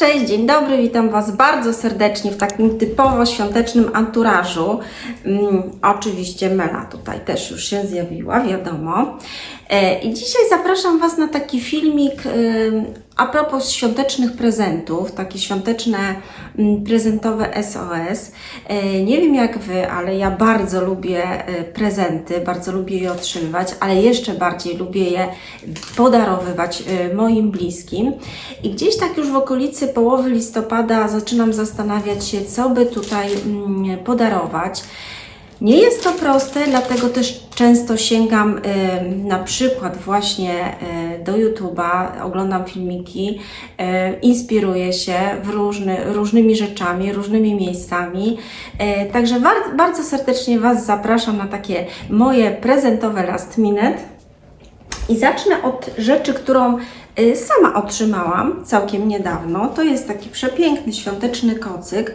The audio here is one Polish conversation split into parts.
Cześć, dzień dobry, witam Was bardzo serdecznie w takim typowo świątecznym anturażu. Mm, oczywiście Mela tutaj też już się zjawiła, wiadomo. E, I dzisiaj zapraszam Was na taki filmik ym, a propos świątecznych prezentów, takie świąteczne mm, prezentowe SOS. E, nie wiem jak Wy, ale ja bardzo lubię e, prezenty, bardzo lubię je otrzymywać, ale jeszcze bardziej lubię je podarowywać e, moim bliskim. I gdzieś tak już w okolicy połowy listopada zaczynam zastanawiać się, co by tutaj mm, podarować. Nie jest to proste, dlatego też często sięgam y, na przykład właśnie y, do YouTube'a, oglądam filmiki, y, inspiruję się w różny, różnymi rzeczami, różnymi miejscami. Y, także bardzo, bardzo serdecznie Was zapraszam na takie moje prezentowe last minute. I zacznę od rzeczy, którą y, sama otrzymałam całkiem niedawno. To jest taki przepiękny świąteczny kocyk.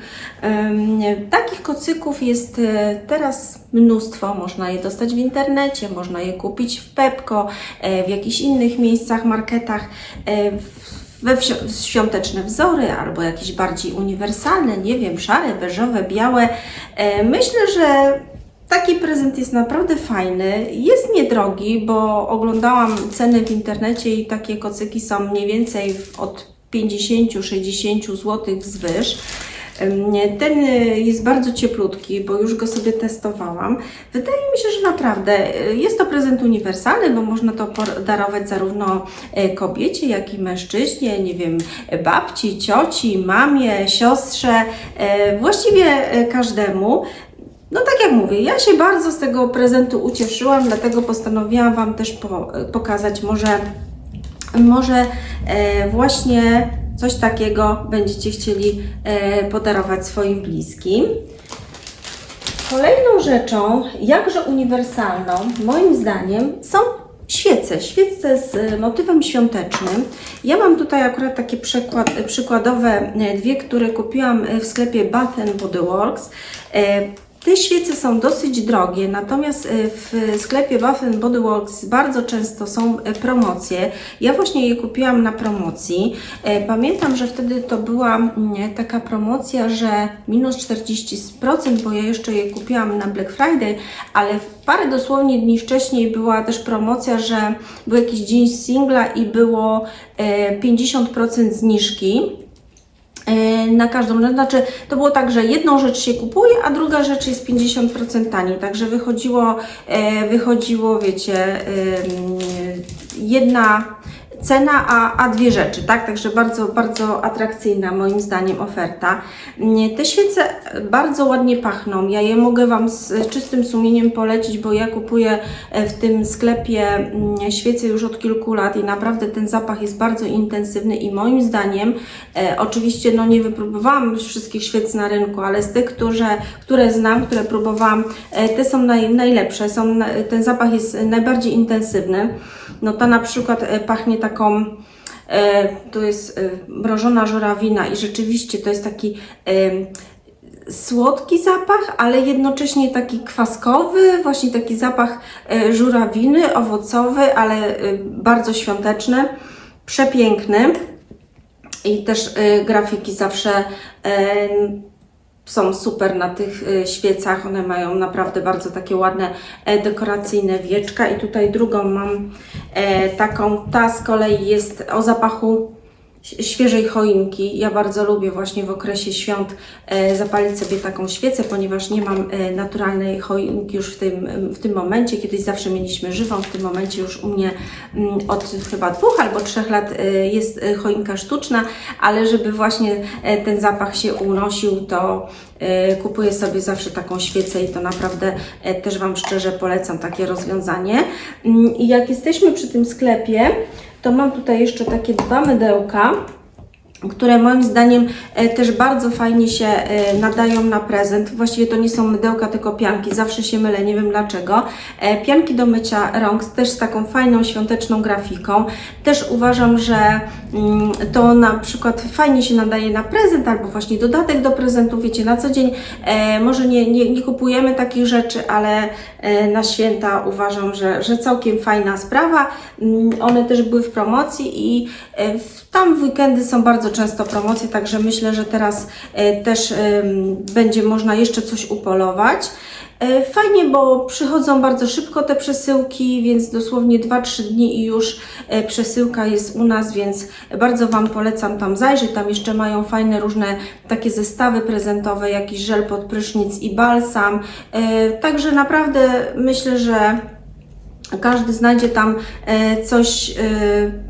Takich kocyków jest y, teraz mnóstwo. Można je dostać w internecie, można je kupić w Pepko, y, w jakichś innych miejscach, marketach. we świąteczne wzory albo jakieś bardziej uniwersalne, nie wiem, szare, beżowe, białe. Myślę, że Taki prezent jest naprawdę fajny, jest niedrogi, bo oglądałam ceny w internecie i takie kocyki są mniej więcej od 50-60 zł wzwyż. Ym, Ten y, jest bardzo cieplutki, bo już go sobie testowałam. Wydaje mi się, że naprawdę y, jest to prezent uniwersalny, bo można to podarować zarówno y, kobiecie, jak i mężczyźnie, nie wiem, babci, cioci, mamie, siostrze, właściwie każdemu. No tak jak mówię, ja się bardzo z tego prezentu ucieszyłam, dlatego postanowiłam Wam też po, pokazać może, może e, właśnie coś takiego będziecie chcieli e, podarować swoim bliskim. Kolejną rzeczą, jakże uniwersalną, moim zdaniem, są świece. Świece z e, motywem świątecznym. Ja mam tutaj akurat takie przykład, przykładowe e, dwie, które kupiłam e, w sklepie Bath Body Works. Te świece są dosyć drogie, natomiast e, w sklepie Bath Body Works bardzo często są e, promocje. Ja właśnie je kupiłam na promocji. E, Pamiętam, że wtedy to była mm, taka promocja, że minus 40%, bo ja jeszcze je kupiłam na Black Friday, ale parę dosłownie dni wcześniej była też promocja, że był jakiś dzień singla i było e, 50% zniżki na każdą rzecz. Znaczy, to było tak, że jedną rzecz się kupuje, a druga rzecz jest 50% taniej. Także wychodziło, e, wychodziło wiecie, jedna cena, a, a dwie rzeczy, tak? Także bardzo, bardzo atrakcyjna moim zdaniem oferta. Nie, Te świece bardzo ładnie pachną. Ja je mogę Wam z czystym sumieniem polecić, bo ja kupuję e, w tym sklepie mm, świece już od kilku lat i naprawdę ten zapach jest bardzo intensywny i moim zdaniem, e, oczywiście no nie wypróbowałam wszystkich świec na rynku, ale z tych, które, które znam, które próbowałam, e, te są naj, najlepsze. Są, ten zapach jest najbardziej intensywny. No ta na przykład pachnie taką, e, to jest e, mrożona żurawina i rzeczywiście to jest taki e, słodki zapach, ale jednocześnie taki kwaskowy, właśnie taki zapach żurawiny, owocowy, ale bardzo świąteczny, przepiękny. I też grafiki zawsze są super na tych e, świecach. One mają naprawdę bardzo takie ładne e, dekoracyjne wieczka. I tutaj drugą mam e, taką, ta z kolei jest o zapachu świeżej choinki. Ja bardzo lubię właśnie w okresie świąt e, zapalić sobie taką świecę, ponieważ nie mam e, naturalnej choinki już w tym, w tym momencie. Kiedyś zawsze mieliśmy żywą, w tym momencie już u mnie mm, od chyba dwóch albo trzech lat e, jest choinka sztuczna, ale żeby właśnie ten zapach się unosił, to kupuję sobie zawsze taką świecę i to naprawdę też Wam szczerze polecam takie rozwiązanie. Mm, I jak jesteśmy przy tym sklepie, to mam tutaj jeszcze takie dwa mydełka, które moim zdaniem e, też bardzo fajnie się e, nadają na prezent. Właściwie to nie są mydełka, tylko pianki. Zawsze się mylę, nie wiem dlaczego. E, Pianki do mycia rąk, też z taką fajną świąteczną grafiką. Też uważam, że mm, to na przykład fajnie się nadaje na prezent, albo właśnie dodatek do prezentu. Wiecie, na co dzień może nie, nie, nie kupujemy takich rzeczy, ale na święta uważam, że, że całkiem fajna sprawa. Mm, One też były w promocji i tam w weekendy są bardzo bardzo często promocje, także myślę, że teraz e, też em, będzie można jeszcze coś upolować. E, Fajnie, bo przychodzą bardzo szybko te przesyłki, więc dosłownie 2-3 dni i już e, przesyłka jest u nas, więc bardzo Wam polecam tam zajrzeć. Tam jeszcze mają fajne różne takie zestawy prezentowe, jakiś żel pod prysznic i balsam. E, Także naprawdę myślę, że każdy znajdzie tam e, coś e,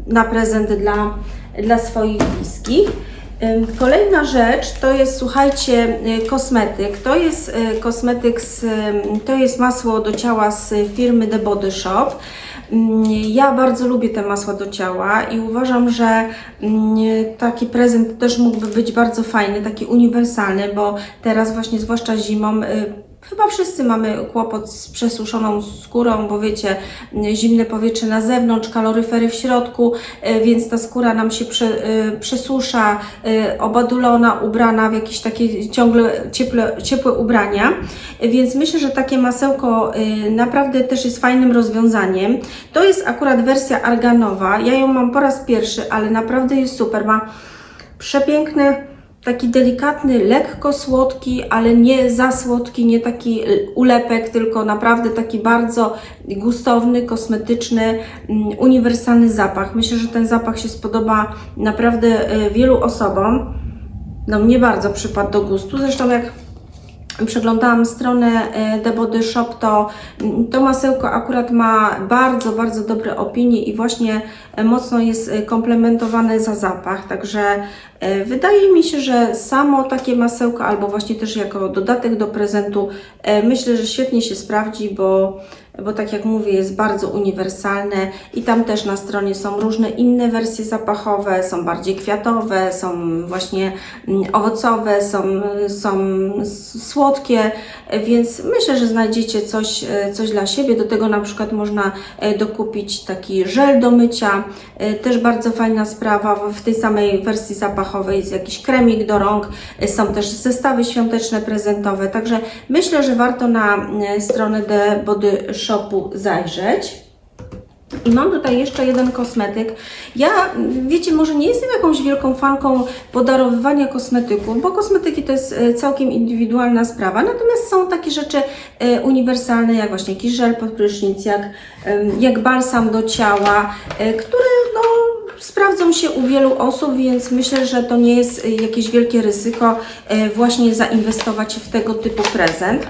na prezent dla, dla swoich bliskich. Kolejna rzecz to jest, słuchajcie, y, kosmetyk. To jest y, kosmetyk, z, to jest masło do ciała z firmy The Body Shop. Ja bardzo lubię te masła do ciała i uważam, że taki prezent też mógłby być bardzo fajny, taki uniwersalny, bo teraz właśnie, zwłaszcza zimą, y, Chyba wszyscy mamy kłopot z przesuszoną skórą, bo wiecie, zimne powietrze na zewnątrz, kaloryfery w środku, e, więc ta skóra nam się prze, e, przesusza, e, obadulona, ubrana w jakieś takie ciągle cieple, ciepłe ubrania. Więc myślę, że takie masełko naprawdę też jest fajnym rozwiązaniem. To jest akurat wersja arganowa. Ja ją mam po raz pierwszy, ale naprawdę jest super. Ma przepiękny taki delikatny, lekko słodki, ale nie za słodki, nie taki ulepek, tylko naprawdę taki bardzo gustowny, kosmetyczny, mm, uniwersalny zapach. Myślę, że ten zapach się spodoba naprawdę y, wielu osobom. No mnie bardzo przypadł do gustu. Zresztą jak przeglądałam stronę e, The Body Shop, to mm, to masełko akurat ma bardzo, bardzo dobre opinie i właśnie e, mocno jest e, komplementowane za zapach, także wydaje mi się, że samo takie masełko albo właśnie też jako dodatek do prezentu myślę, że świetnie się sprawdzi, bo bo tak jak mówię, jest bardzo uniwersalne i tam też na stronie są różne inne wersje zapachowe, są bardziej kwiatowe, są właśnie mm, owocowe, są, są słodkie, więc myślę, że znajdziecie coś, e, coś dla siebie. Do tego na przykład można e, dokupić taki żel do mycia, e, też bardzo fajna sprawa, w- tej samej wersji zapachowej jest jakiś kremik do rąk, są też zestawy świąteczne, prezentowe, także myślę, że warto na stronę The Body Shopu zajrzeć. I mam tutaj jeszcze jeden kosmetyk. Ja, wiecie, może nie jestem jakąś wielką fanką podarowywania kosmetyków, bo kosmetyki to jest e, całkiem indywidualna sprawa. Natomiast są takie rzeczy e, uniwersalne, jak właśnie jakiś żel pod prysznic, jak, jak balsam do ciała, e, które no, sprawdzą się u wielu osób, więc myślę, że to nie jest jakieś wielkie ryzyko właśnie zainwestować w tego typu prezent.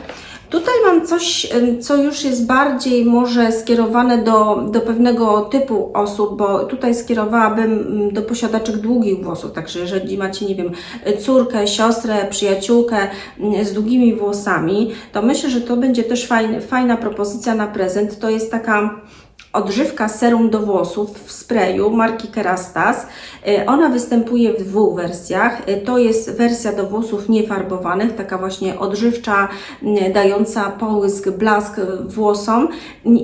Tutaj mam coś, co już jest bardziej może skierowane do, do pewnego typu osób, bo tutaj skierowałabym mm, do posiadaczek długich włosów. Także jeżeli macie, nie wiem, córkę, siostrę, przyjaciółkę mm, z długimi włosami, to myślę, że to będzie też fajny, fajna propozycja na prezent. To jest taka odżywka serum do włosów w sprayu marki Kerastas. Y, Ona występuje w dwóch wersjach. Y, To jest wersja do włosów niefarbowanych, taka właśnie odżywcza, dająca połysk, blask włosom.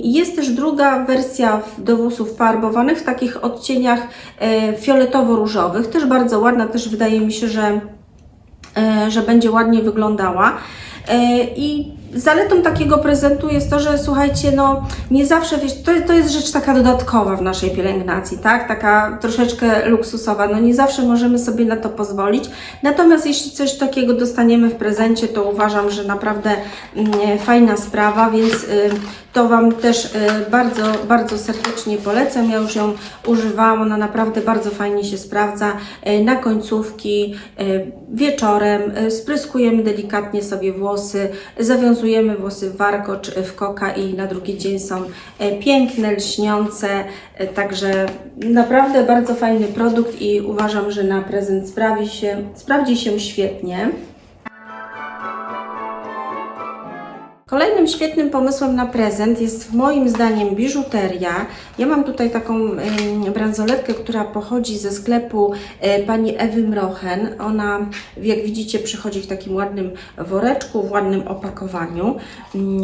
Jest też druga wersja do włosów farbowanych w takich odcieniach y, fioletowo-różowych. Też bardzo ładna, też wydaje mi się, że e, że będzie ładnie wyglądała. E, I zaletą takiego prezentu jest to, że słuchajcie, no nie zawsze, wiesz, to, to jest rzecz taka dodatkowa w naszej pielęgnacji, tak? Taka troszeczkę luksusowa, no nie zawsze możemy sobie na to pozwolić. Natomiast jeśli coś takiego dostaniemy w prezencie, to uważam, że naprawdę mm, fajna sprawa, więc y, to Wam też y, bardzo, bardzo serdecznie polecam. Ja już ją używałam, ona naprawdę bardzo fajnie się sprawdza. Y, Na końcówki y, wieczorem y, spryskujemy delikatnie sobie włosy, zawiązujemy włosy w warkocz, y, w koka i na drugi dzień są y, piękne, lśniące. Y, Także naprawdę bardzo fajny produkt i uważam, że na prezent sprawi się, sprawdzi się świetnie. Kolejnym świetnym pomysłem na prezent jest moim zdaniem biżuteria. Ja mam tutaj taką bransoletkę, która pochodzi ze sklepu y, pani Ewy Mrochen. Ona, jak widzicie, przychodzi w takim ładnym woreczku, w ładnym opakowaniu. Ym,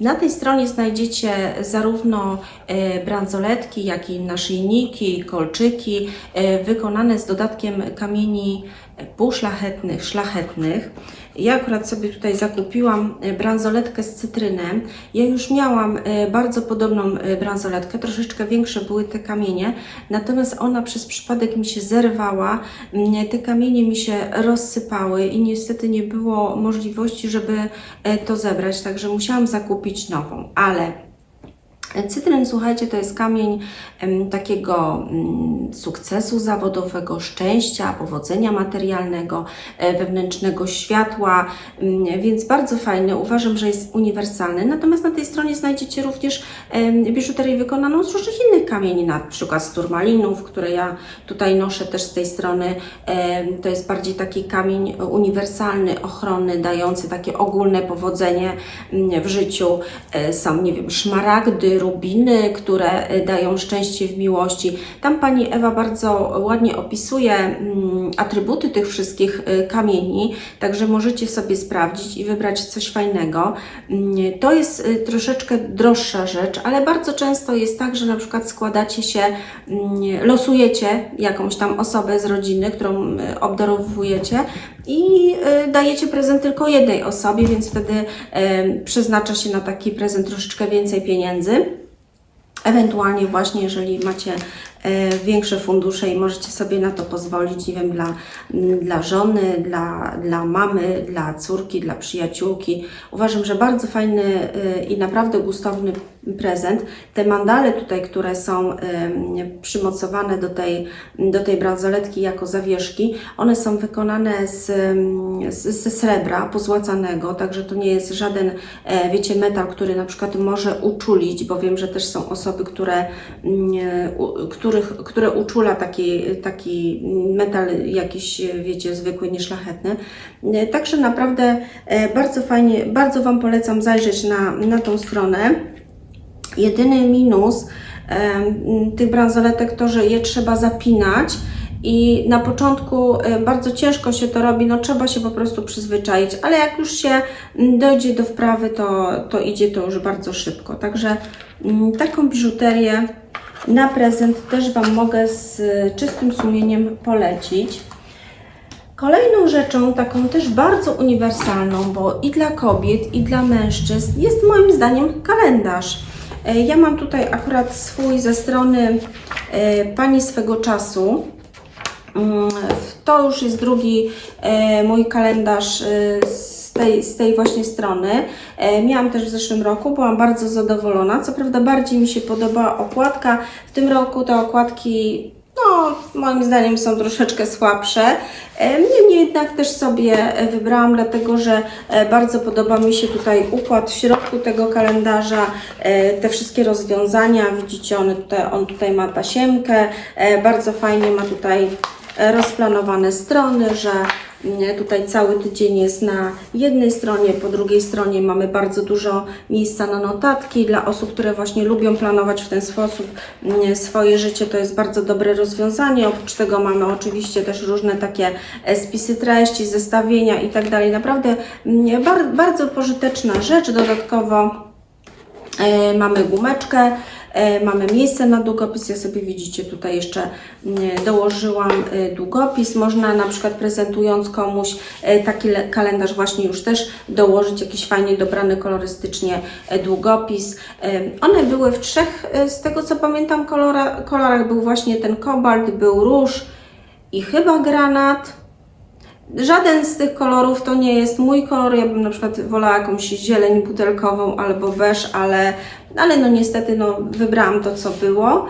na tej stronie znajdziecie zarówno e, bransoletki, jak i naszyjniki, kolczyki e, wykonane z dodatkiem kamieni półszlachetnych, szlachetnych. Ja akurat sobie tutaj zakupiłam e, bransoletkę z cytrynem. Ja już miałam e, bardzo podobną e, bransoletkę, troszeczkę większe były te kamienie, natomiast ona przez przypadek mi się zerwała, mm, te kamienie mi się rozsypały i niestety nie było możliwości, żeby to zebrać, także musiałam zakupić nową, ale Cytryn, słuchajcie, to jest kamień takiego mm, sukcesu zawodowego, szczęścia, powodzenia materialnego, e, wewnętrznego światła, mm, więc bardzo fajny. Uważam, że jest uniwersalny. Natomiast na tej stronie znajdziecie również biżuterię wykonaną z różnych innych kamieni, na przykład z turmalinów, które ja tutaj noszę też z tej strony. To jest bardziej taki kamień uniwersalny, ochronny, dający takie ogólne powodzenie mm, w życiu. E, Są, nie wiem, szmaragdy, rubiny, które e, dają szczęście w miłości. Tam pani Ewa bardzo ładnie opisuje mm, atrybuty tych wszystkich e, kamieni, także możecie sobie sprawdzić i wybrać coś fajnego. Mm, To jest e, troszeczkę droższa rzecz, ale bardzo często jest tak, że na przykład składacie się, mm, losujecie jakąś tam osobę z rodziny, którą obdarowujecie i dajecie prezent tylko jednej osobie, więc wtedy przeznacza się na taki prezent troszeczkę więcej pieniędzy. Ewentualnie właśnie, jeżeli macie większe fundusze i możecie sobie na to pozwolić, nie wiem, dla, m, dla żony, dla, dla mamy, dla córki, dla przyjaciółki. Uważam, że bardzo fajny e, i naprawdę gustowny prezent. Te mandale tutaj, które są przymocowane do tej, do tej bransoletki jako zawieszki, one są wykonane z, z, ze srebra pozłacanego, także to nie jest żaden, e, wiecie, metal, który na przykład może uczulić, bo wiem, że też są osoby, które, mm, u, których, które uczula taki, taki metal jakiś, wiecie, zwykły, nieszlachetny. E, Także naprawdę e, bardzo fajnie, bardzo Wam polecam zajrzeć na, na tą stronę. Jedyny minus em, tych bransoletek to, że je trzeba zapinać i na początku e, bardzo ciężko się to robi, no trzeba się po prostu przyzwyczaić, ale jak już się dojdzie do wprawy, to, to idzie to już bardzo szybko. Także taką biżuterię na prezent też Wam mogę z czystym sumieniem polecić. Kolejną rzeczą, taką też bardzo uniwersalną, bo i dla kobiet, i dla mężczyzn, jest moim zdaniem kalendarz. E, Ja mam tutaj akurat swój ze strony e, pani swego czasu. Mm, To już jest drugi e, mój kalendarz z tej, z tej właśnie strony. E, Miałam też w zeszłym roku, byłam bardzo zadowolona. Co prawda bardziej mi się podoba okładka. W tym roku te okładki no, moim zdaniem są troszeczkę słabsze. E, Niemniej jednak też sobie wybrałam, dlatego że e, bardzo podoba mi się tutaj układ w środku tego kalendarza, e, te wszystkie rozwiązania. Widzicie, on tutaj, on tutaj ma tasiemkę, bardzo fajnie ma tutaj rozplanowane strony, że Tutaj cały tydzień jest na jednej stronie, po drugiej stronie mamy bardzo dużo miejsca na notatki. Dla osób, które właśnie lubią planować w ten sposób mm, swoje życie, to jest bardzo dobre rozwiązanie. Oprócz tego mamy oczywiście też różne takie spisy treści, zestawienia i tak dalej. Naprawdę mm, bar- bardzo pożyteczna rzecz. Dodatkowo E, mamy gumeczkę, mamy miejsce na długopis. Ja sobie widzicie tutaj jeszcze mm, dołożyłam e, długopis. Można na przykład prezentując komuś e, taki le- kalendarz właśnie już też dołożyć jakiś fajnie dobrany kolorystycznie e, długopis. E, One były w trzech, e, z tego co pamiętam, kolora, kolorach. Był właśnie ten kobalt, był róż i chyba granat. Żaden z tych kolorów to nie jest mój kolor. Ja bym na przykład wolała jakąś zieleń butelkową albo beż, ale, ale no niestety no, wybrałam to, co było.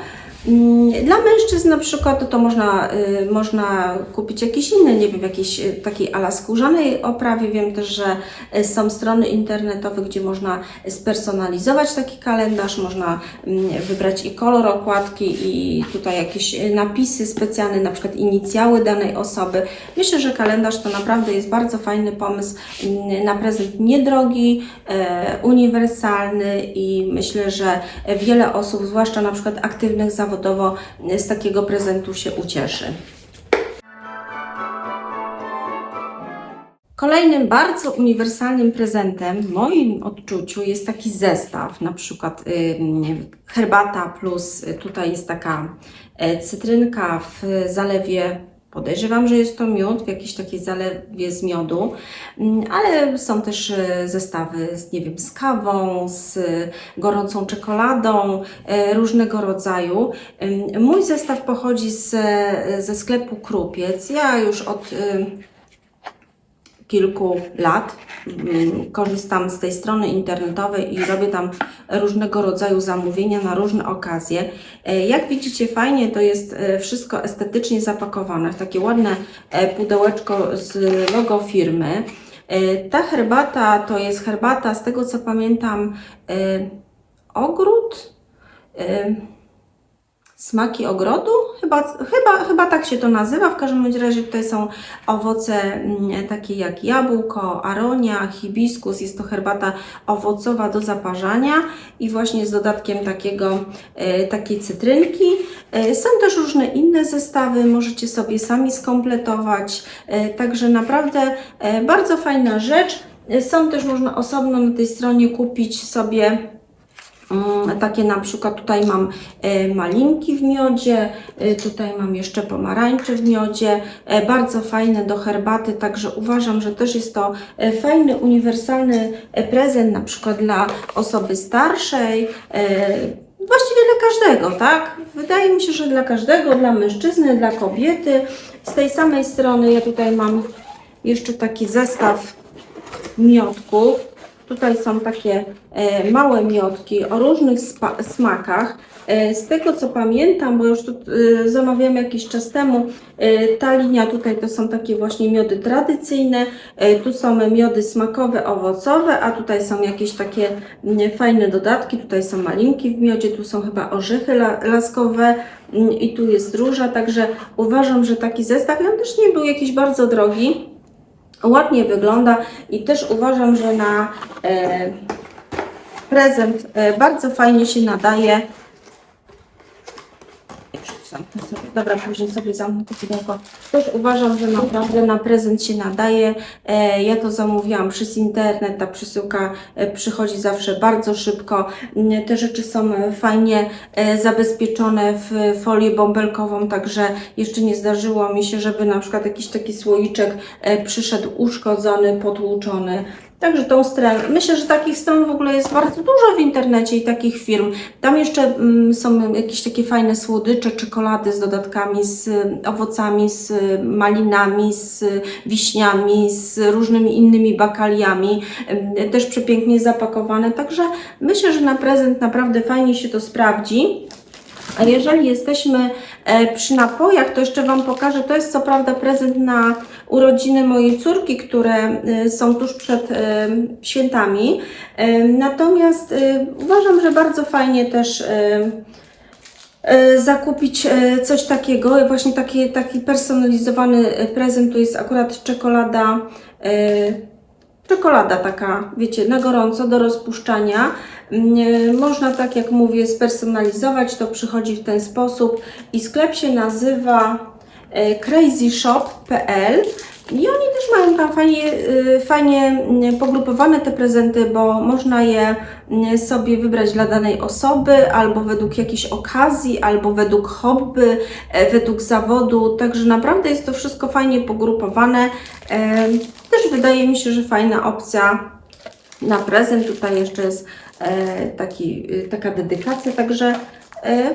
Mm, Dla mężczyzn na przykład to, można, y, można kupić jakiś inny, nie wiem, jakiejś y, takiej ala skórzanej oprawie. Wiem też, że y, są strony internetowe, gdzie można spersonalizować taki kalendarz, można mm, wybrać i kolor okładki i tutaj jakieś napisy specjalne, na przykład inicjały danej osoby. Myślę, że kalendarz to naprawdę jest bardzo fajny pomysł mm, na prezent niedrogi, e, uniwersalny i myślę, że wiele osób, zwłaszcza na przykład aktywnych zawodowo, z takiego prezentu się ucieszy. Kolejnym bardzo uniwersalnym prezentem w moim odczuciu jest taki zestaw, na przykład y, herbata plus y, tutaj jest taka e, cytrynka w zalewie Podejrzewam, że jest to miód w jakiejś takiej zalewie z miodu, Mm, ale są też e, zestawy z, nie wiem, z kawą, z gorącą czekoladą, e, różnego rodzaju. Mój zestaw pochodzi z, ze sklepu Krupiec. Ja już od kilku lat mm, korzystam z tej strony internetowej i robię tam różnego rodzaju zamówienia na różne okazje. E, Jak widzicie, fajnie to jest e, wszystko estetycznie zapakowane w takie ładne e, pudełeczko z logo firmy. Ta herbata to jest herbata, z tego co pamiętam, ogród. Smaki ogrodu? Chyba, chyba, chyba tak się to nazywa. W każdym razie tutaj są owoce mm, takie jak jabłko, aronia, hibiskus. Jest to herbata owocowa do zaparzania i właśnie z dodatkiem takiego, e, takiej cytrynki. E, Są też różne inne zestawy, możecie sobie sami skompletować. E, Także naprawdę bardzo fajna rzecz. Są też można osobno na tej stronie kupić sobie Takie na przykład tutaj mam e, malinki w miodzie, e, tutaj mam jeszcze pomarańcze w miodzie, e, bardzo fajne do herbaty, także uważam, że też jest to fajny, uniwersalny prezent na przykład dla osoby starszej, właściwie dla każdego, tak? Wydaje mi się, że dla każdego, dla mężczyzny, dla kobiety. Z tej samej strony ja tutaj mam jeszcze taki zestaw miodków. Tutaj są takie e, małe miodki o różnych smakach. E, z tego co pamiętam, bo już tu e, zamawiałam jakiś czas temu, e, ta linia tutaj to są takie właśnie miody tradycyjne. Tu są miody smakowe, owocowe, a tutaj są jakieś takie mm, fajne dodatki. Tutaj są malinki w miodzie, tu są chyba orzechy la- laskowe mm, i tu jest róża. Także uważam, że taki zestaw, on też nie był jakiś bardzo drogi ładnie wygląda i też uważam, że na e, prezent e, bardzo fajnie się nadaje. Zamknę sobie. Dobra, później sobie zamknę to pudełko. Też uważam, że naprawdę na prezent się nadaje. E, ja to zamówiłam przez internet, ta przesyłka e, przychodzi zawsze bardzo szybko. Mm, Te rzeczy są e, fajnie e, zabezpieczone w folię bąbelkową, także jeszcze nie zdarzyło mi się, żeby na przykład jakiś taki słoiczek e, przyszedł uszkodzony, potłuczony. Także tą stronę. Myślę, że takich stron w ogóle jest bardzo dużo w internecie i takich firm. Tam jeszcze mm, są jakieś takie fajne słodycze, czekolady z dodatkami, z y, owocami, z y, malinami, z y, wiśniami, z różnymi innymi bakaliami. Też przepięknie zapakowane. Także myślę, że na prezent naprawdę fajnie się to sprawdzi. A jeżeli jesteśmy przy napojach, to jeszcze Wam pokażę. To jest co prawda prezent na urodziny mojej córki, które e, są tuż przed e, świętami. E, Natomiast e, uważam, że bardzo fajnie też. e, e, zakupić e, coś takiego, właśnie taki, taki personalizowany e, prezent, to jest akurat czekolada, e, czekolada taka, wiecie, na gorąco do rozpuszczania. Mm, e, Można, tak jak mówię, spersonalizować, to przychodzi w ten sposób i sklep się nazywa e, crazyshop.pl i oni też mają tam fajnie, y, fajnie mm, pogrupowane te prezenty, bo można je mm, sobie wybrać dla danej osoby, albo według jakiejś okazji, albo według hobby, e, według zawodu. Także naprawdę jest to wszystko fajnie pogrupowane. E, Też wydaje mi się, że fajna opcja na prezent. Tutaj jeszcze jest e, taki, y, taka dedykacja, także e,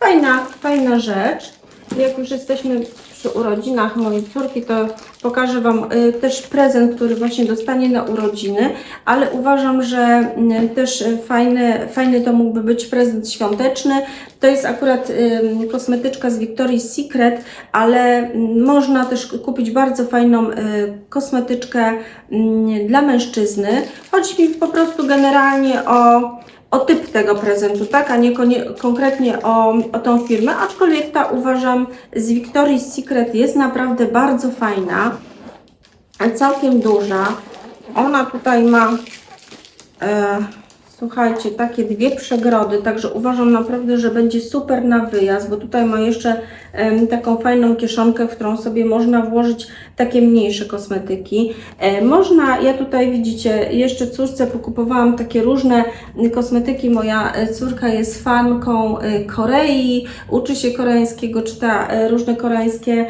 fajna, fajna rzecz. Jak już jesteśmy przy urodzinach mojej córki, to pokażę Wam y, też prezent, który właśnie dostanie na urodziny, ale uważam, że y, też y, fajny, fajny to mógłby być prezent świąteczny. To jest akurat ym, kosmetyczka z Victoria's Secret, ale mm, można też kupić bardzo fajną y, kosmetyczkę mm, dla mężczyzny. Chodzi mi po prostu generalnie o o typ tego prezentu, tak, a nie konkretnie o, o tą firmę, aczkolwiek ta uważam z Victoria's Secret jest naprawdę bardzo fajna, całkiem duża. Ona tutaj ma, e, Słuchajcie, takie dwie przegrody, także uważam naprawdę, że będzie super na wyjazd, bo tutaj ma jeszcze em, taką fajną kieszonkę, w którą sobie można włożyć takie mniejsze kosmetyki. E, można, ja tutaj widzicie, jeszcze córce pokupowałam takie różne kosmetyki. Moja e, córka jest fanką e, Korei, uczy się koreańskiego, czyta e, różne koreańskie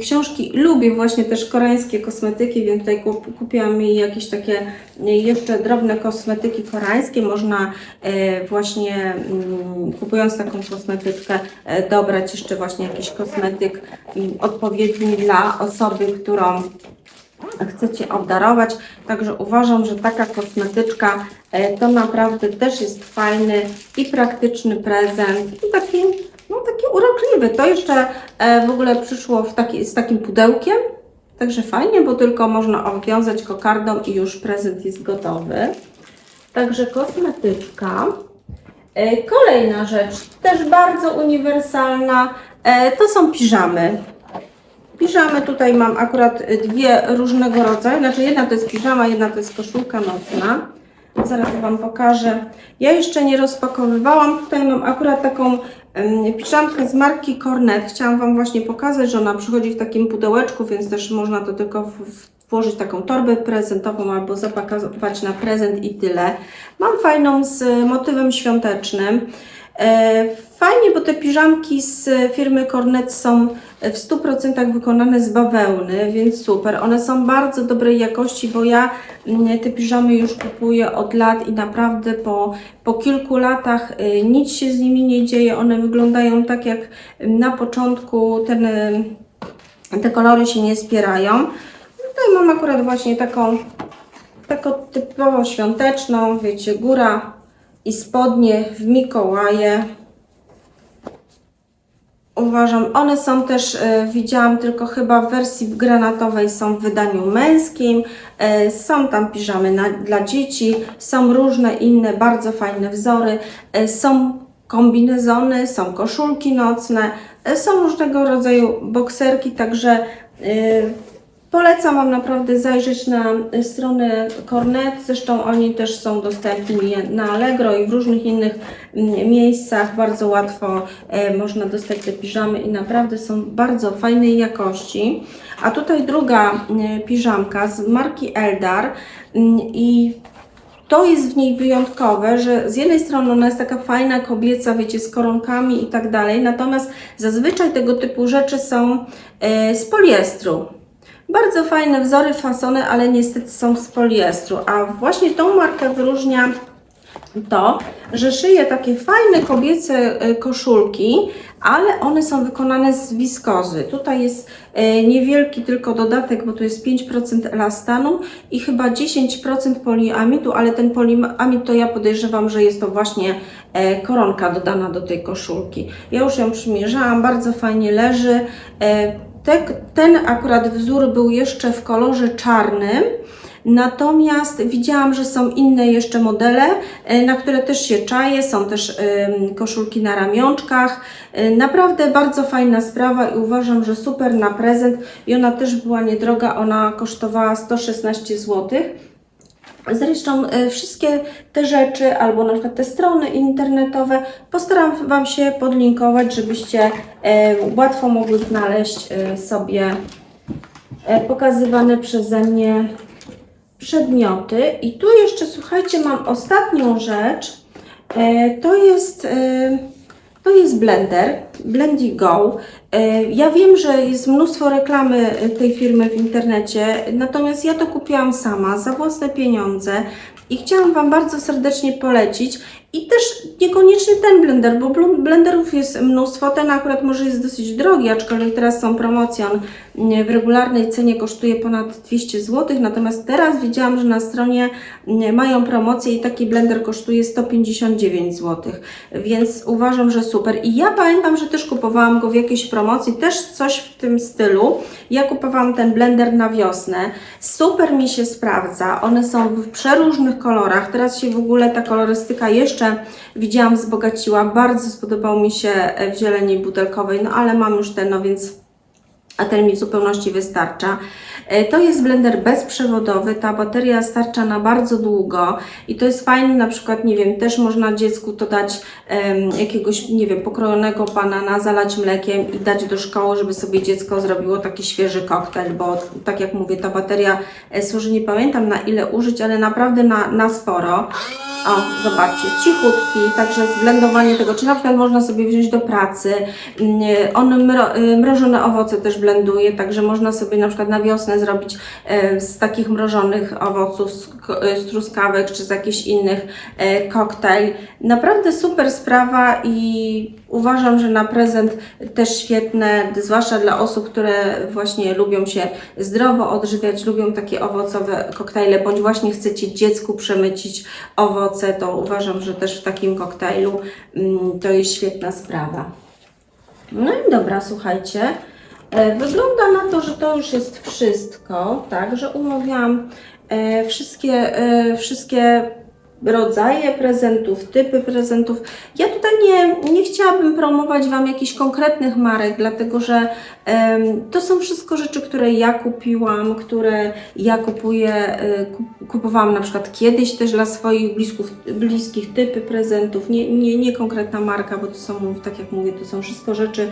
książki. Lubię właśnie też koreańskie kosmetyki, więc tutaj kup, kupiłam jej jakieś takie jeszcze drobne kosmetyki koreańskie. Można e, właśnie mm, kupując taką kosmetyczkę e, dobrać jeszcze właśnie jakiś kosmetyk mm, odpowiedni dla osoby, którą chcecie obdarować. Także uważam, że taka kosmetyczka e, to naprawdę też jest fajny i praktyczny prezent i taki, no taki urokliwy. To jeszcze w ogóle przyszło w taki, z takim pudełkiem. Także fajnie, bo tylko można obwiązać kokardą i już prezent jest gotowy. Także kosmetyczka. E, Kolejna rzecz, też bardzo uniwersalna, e, to są piżamy. Piżamy tutaj mam akurat dwie różnego rodzaju, znaczy jedna to jest piżama, jedna to jest koszulka nocna. Zaraz Wam pokażę. Ja jeszcze nie rozpakowywałam, tutaj mam akurat taką piżamkę z marki Cornet. Chciałam Wam właśnie pokazać, że ona przychodzi w takim pudełeczku, więc też można to tylko w, w, włożyć taką torbę prezentową albo zapakować na prezent i tyle. Mam fajną z motywem świątecznym. E, Fajnie, bo te piżamki z firmy Cornet są w 100% wykonane z bawełny, więc super. One są bardzo dobrej jakości, bo ja mm, te piżamy już kupuję od lat i naprawdę po, po kilku latach y, nic się z nimi nie dzieje. One wyglądają tak jak na początku, ten, y, te kolory się nie spierają. Tutaj mam akurat właśnie taką, taką typowo świąteczną, wiecie, góra i spodnie w Mikołaje. Uważam, one są też, e, widziałam tylko chyba w wersji granatowej, są w wydaniu męskim. E, są tam piżamy na, dla dzieci, są różne inne bardzo fajne wzory. E, są kombinezony, są koszulki nocne, są różnego rodzaju bokserki, także e, Polecam Wam naprawdę zajrzeć na y, stronę Cornet. Zresztą oni też są dostępni na Allegro i w różnych innych mm, miejscach. Bardzo łatwo e, można dostać te piżamy i naprawdę są bardzo fajnej jakości. A tutaj druga y, piżamka z marki Eldar mm, i to jest w niej wyjątkowe, że z jednej strony ona jest taka fajna, kobieca, wiecie, z koronkami i tak dalej, natomiast zazwyczaj tego typu rzeczy są e, z poliestru. Bardzo fajne wzory, fasony, ale niestety są z poliestru. A właśnie tą markę wyróżnia to, że szyje takie fajne kobiece e, koszulki, ale one są wykonane z wiskozy. Tutaj jest e, niewielki tylko dodatek, bo tu jest 5% elastanu i chyba 10% poliamidu, ale ten poliamid to ja podejrzewam, że jest to właśnie e, koronka dodana do tej koszulki. Ja już ją przymierzałam, bardzo fajnie leży. Te, ten akurat wzór był jeszcze w kolorze czarnym, natomiast widziałam, że są inne jeszcze modele, e, na które też się czaję. Są też koszulki na ramionczkach. E, Naprawdę bardzo fajna sprawa i uważam, że super na prezent. I ona też była niedroga, ona kosztowała 116 zł. Zresztą e, wszystkie te rzeczy, albo na przykład te strony internetowe, postaram Wam się podlinkować, żebyście e, łatwo mogli znaleźć e, sobie pokazywane przeze mnie przedmioty. I tu jeszcze, słuchajcie, mam ostatnią rzecz. To jest. To jest blender, Blendy Go. E, Ja wiem, że jest mnóstwo reklamy e, tej firmy w internecie, natomiast ja to kupiłam sama za własne pieniądze i chciałam Wam bardzo serdecznie polecić. I też niekoniecznie ten blender, bo blenderów jest mnóstwo. Ten akurat może jest dosyć drogi, aczkolwiek teraz są promocje. On w regularnej cenie kosztuje ponad 200 zł. Natomiast teraz widziałam, że na stronie mają promocję i taki blender kosztuje 159 zł. Więc uważam, że super. I ja pamiętam, że też kupowałam go w jakiejś promocji, też coś w tym stylu. Ja kupowałam ten blender na wiosnę. Super mi się sprawdza. One są w przeróżnych kolorach. Teraz się w ogóle ta kolorystyka jeszcze widziałam wzbogaciła. Bardzo spodobał mi się e, w zieleni butelkowej, no ale mam już ten, no więc a ten mi w zupełności wystarcza. E, To jest blender bezprzewodowy, ta bateria starcza na bardzo długo i to jest fajne, na przykład, nie wiem, też można dziecku to dać em, jakiegoś, nie wiem, pokrojonego banana, zalać mlekiem i dać do szkoły, żeby sobie dziecko zrobiło taki świeży koktajl, bo tak jak mówię, ta bateria e, służy, nie pamiętam na ile użyć, ale naprawdę na, na sporo. O, zobaczcie, cichutki, także zblendowanie tego, czy na przykład można sobie wziąć do pracy. Mm, On y, mrożone owoce też blenduje, także można sobie na przykład na wiosnę zrobić e, z takich mrożonych owoców, e, z truskawek czy z jakichś innych e, koktajl. Naprawdę super sprawa i uważam, że na prezent też świetne, zwłaszcza dla osób, które właśnie lubią się zdrowo odżywiać, lubią takie owocowe koktajle, bądź właśnie chcecie dziecku przemycić owoce, to uważam, że też w takim koktajlu mm, to jest świetna sprawa. No i dobra, słuchajcie. E, Wygląda na to, że to już jest wszystko, tak, że umówiłam e, wszystkie, e, wszystkie rodzaje prezentów, typy prezentów. Ja tutaj nie, nie chciałabym promować Wam jakichś konkretnych marek, dlatego że em, to są wszystko rzeczy, które ja kupiłam, które ja kupuję, e, kup- kupowałam na przykład kiedyś też dla swoich blisków, bliskich typy prezentów, nie, nie, nie konkretna marka, bo to są, tak jak mówię, to są wszystko rzeczy,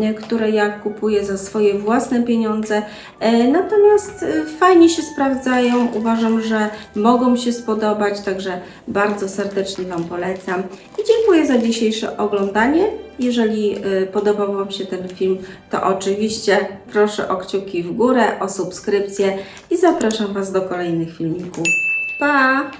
e, które ja kupuję za swoje własne pieniądze. E, Natomiast fajnie się sprawdzają, uważam, że mogą się spodobać, także bardzo serdecznie Wam polecam. I dziękuję za dzisiejsze oglądanie. Jeżeli e, podobał Wam się ten film, to oczywiście proszę o kciuki w górę, o subskrypcję i zapraszam Was do kolejnych filmików. Pa!